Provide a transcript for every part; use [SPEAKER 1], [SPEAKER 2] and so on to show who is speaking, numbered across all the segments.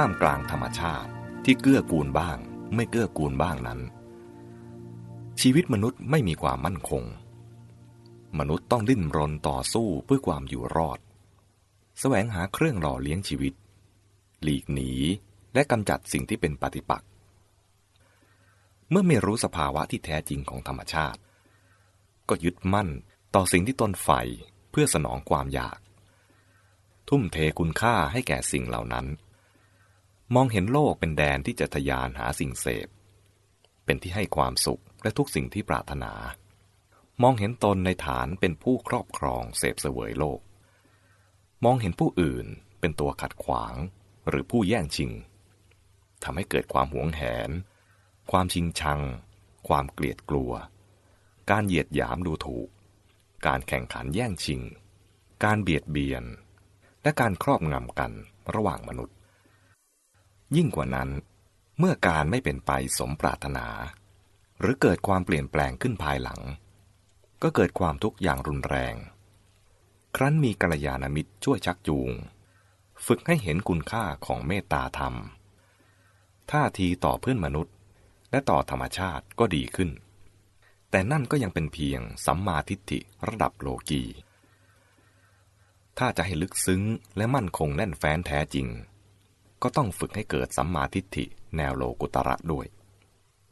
[SPEAKER 1] ท่ามกลางธรรมชาติที่เกื้อกูลบ้าง ไม่เกื้อกูลบ้างนั้น ชีวิตมนุษย์ไม่มีความมั่นคง มนุษย์ต้องดิ้นรนต่อสู้เพื่อความอยู่รอด แสวงหาเครื่องหล่อเลี้ยงชีวิต หลีกหนีและกำจัดสิ่งที่เป็นปฏิปักษ์เมื่อไม่รู้สภาวะที่แท้จริงของธรรมชาติ ก็ยึดมั่นต่อสิ่งที่ตนใฝ่เพื่อสนองความอยาก ทุ่มเทคุณค่าให้แก่สิ่งเหล่านั้น มองเห็นโลกเป็นแดนที่จะทยานหาสิ่งเสพ เป็นที่ให้ความสุขและทุกสิ่งที่ปรารถนา มองเห็นตนในฐานเป็นผู้ครอบครองเสพเสวยโลก มองเห็นผู้อื่นเป็นตัวขัดขวางหรือผู้แย่งชิงทำให้เกิดความหวงแหน ความชิงชัง ความเกลียดกลัว การเหยียดหยามดูถูก การแข่งขันแย่งชิง การเบียดเบียน และการครอบงำกันระหว่างมนุษย์ ยิ่งกว่านั้น เมื่อการไม่เป็นไปสมปรารถนา หรือเกิดความเปลี่ยนแปลงขึ้นภายหลัง ก็เกิดความทุกข์อย่างรุนแรง ครั้นมีกัลยาณมิตรช่วยชักจูง ฝึกให้เห็นคุณค่าของเมตตาธรรม ท่าทีต่อเพื่อนมนุษย์ และต่อธรรมชาติก็ดีขึ้น แต่นั่นก็ยังเป็นเพียงสัมมาทิฏฐิระดับโลกีถ้าจะให้ลึกซึ้งและมั่นคงแน่นแฟ้นแท้จริง ก็ต้องฝึกให้เกิดสัมมาทิฏฐิแนวโลกุตระด้วย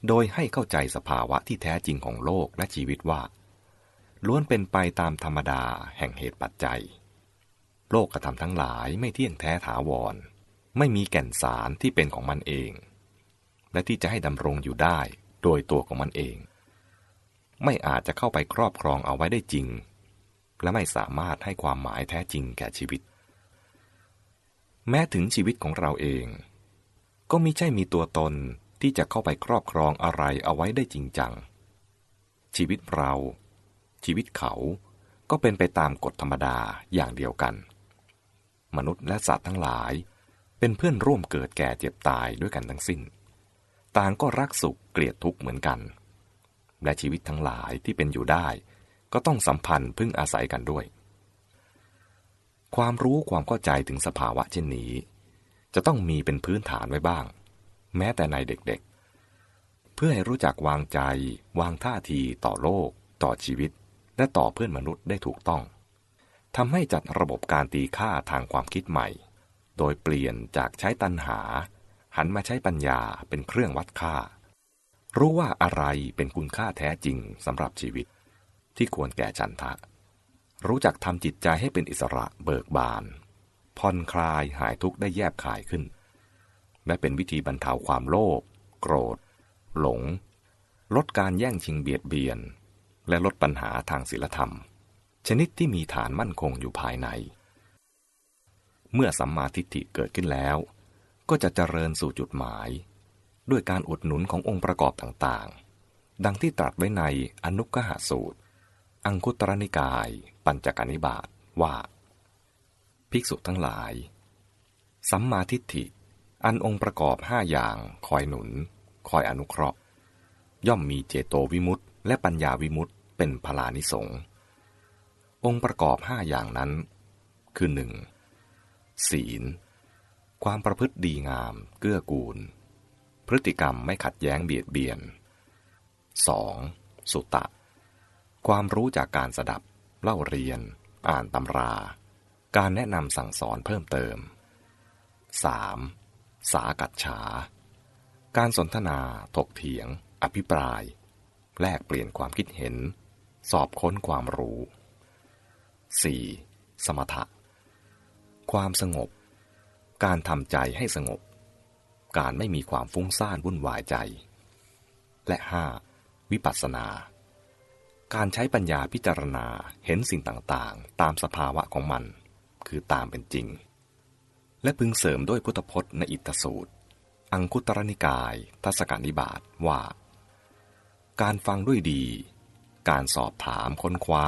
[SPEAKER 1] โดยให้เข้าใจสภาวะที่แท้จริงของโลกและชีวิตว่า ล้วนเป็นไปตามธรรมดาแห่งเหตุปัจจัย โลกกระทำทั้งหลายไม่เที่ยงแท้ถาวร ไม่มีแก่นสารที่เป็นของมันเอง และที่จะให้ดำรงอยู่ได้โดยตัวของมันเอง ไม่อาจจะเข้าไปครอบครองเอาไว้ได้จริง และไม่สามารถให้ความหมายแท้จริงแก่ชีวิต แม้ถึงชีวิตของเราเอง ก็มิใช่มีตัวตนที่จะเข้าไปครอบครองอะไรเอาไว้ได้จริงจัง ชีวิตเรา ชีวิตเขาก็เป็นไปตามกฎธรรมดาอย่างเดียวกัน มนุษย์และสัตว์ทั้งหลายเป็นเพื่อนร่วมเกิดแก่เจ็บตายด้วยกันทั้งสิ้น ต่างก็รักสุขเกลียดทุกข์เหมือนกัน และชีวิตทั้งหลายที่เป็นอยู่ได้ ก็ต้องสัมพันธ์พึ่งอาศัยกันด้วย ความรู้ความเข้าใจถึงสภาวะเช่นนี้ จะต้องมีเป็นพื้นฐานไว้บ้าง แม้แต่ในเด็กๆ เพื่อให้รู้จักวางใจ วางท่าทีต่อโลก ต่อชีวิต และต่อเพื่อนมนุษย์ได้ถูกต้องทำให้จัดระบบการตีค่าทางความคิดใหม่ โดยเปลี่ยนจากใช้ตัณหา หันมาใช้ปัญญาเป็นเครื่องวัดค่า รู้ว่าอะไรเป็นคุณค่าแท้จริงสำหรับชีวิต ที่ควรแก่จันทะ รู้จักทำจิตใจให้เป็นอิสระเบิกบานผ่อนคลายหายทุกข์ได้แยบขายขึ้น และเป็นวิธีบรรเทาความโลภโกรธ หลง ลดการแย่งชิงเบียดเบียน และลดปัญหาทางศีลธรรม ชนิดที่มีฐานมั่นคงอยู่ภายใน เมื่อสัมมาทิฏฐิเกิดขึ้นแล้ว ก็จะเจริญสู่จุดหมาย ด้วยการอุดหนุนขององค์ประกอบต่างๆ ดังที่ตรัสไว้ในอนุกหาสูตร อังคุตรนิกาย ปัญจกนิบาตว่า ภิกษุทั้งหลาย สัมมาทิฏฐิ อันองค์ประกอบห้าอย่างคอยหนุน คอยอนุเคราะห์ ย่อมมีเจโตวิมุตต์และปัญญาวิมุตต์เป็นพลานิสงองค์ประกอบห้าอย่างนั้น คือหนึ่งศีล ความประพฤติดีงาม เกื้อกูล พฤติกรรมไม่ขัดแย้งเบียดเบียน 2. สุตะ ความรู้จากการสดับ เล่าเรียน อ่านตำรา การแนะนำสั่งสอนเพิ่มเติม 3. สากัดฉา การสนทนา ถกเถียง อภิปราย แลกเปลี่ยนความคิดเห็น สอบค้นความรู้ 4. สมถะ ความสงบ การทำใจให้สงบ การไม่มีความฟุ้งซ่านวุ่นวายใจ และห้าวิปัสสนา การใช้ปัญญาพิจารณาเห็นสิ่งต่างๆ ตามสภาวะของมัน คือตามเป็นจริง และพึงเสริมด้วยพุทธพจน์ในอิตสูตร อังคุตรนิกาย ทัศกานิบาตว่า การฟังด้วยดี การสอบถามค้นคว้า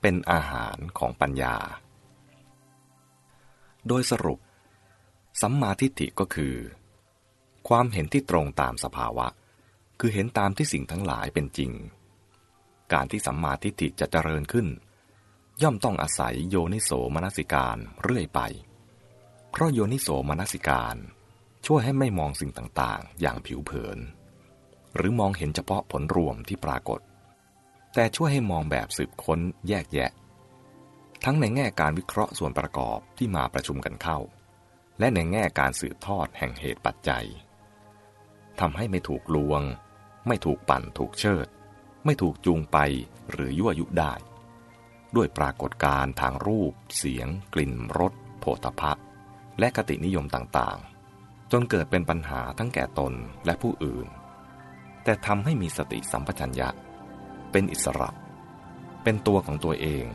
[SPEAKER 1] เป็นอาหารของปัญญา โดยสรุป สัมมาทิฏฐิก็คือ ความเห็นที่ตรงตามสภาวะ คือเห็นตามที่สิ่งทั้งหลายเป็นจริง การที่สัมมาทิฏฐิจะเจริญขึ้น ย่อมต้องอาศัยโยนิโสมนสิการเรื่อยไป เพราะโยนิโสมนสิการช่วยให้ไม่มองสิ่งต่างๆ อย่างผิวเผิน หรือมองเห็นเฉพาะผลรวมที่ปรากฏ แต่ช่วยให้มองแบบสืบค้นแยกแยะ ทั้งในแง่การวิเคราะห์ส่วนประกอบที่มาประชุมกันเข้า และในแง่การสืบทอดแห่งเหตุปัจจัยทำให้ไม่ถูกลวง ไม่ถูกปั่นถูกเชิด ไม่ถูกจูงไปหรือยั่วยุได้ ด้วยปรากฏการณ์ทางรูป เสียง กลิ่นรสโผฏฐะและคตินิยมต่างๆ จนเกิดเป็นปัญหาทั้งแก่ตนและผู้อื่น แต่ทำให้มีสติสัมปชัญญะ เป็นอิสระ เป็นตัวของตัวเอง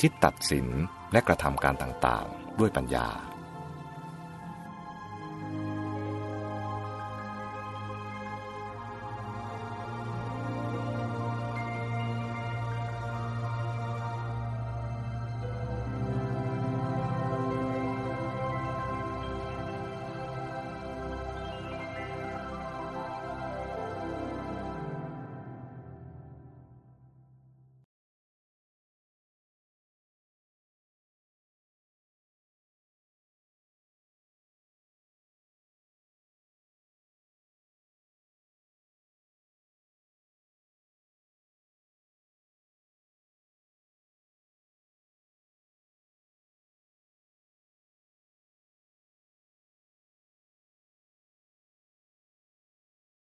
[SPEAKER 1] คิดตัดสินและกระทำการต่างๆ ด้วยปัญญา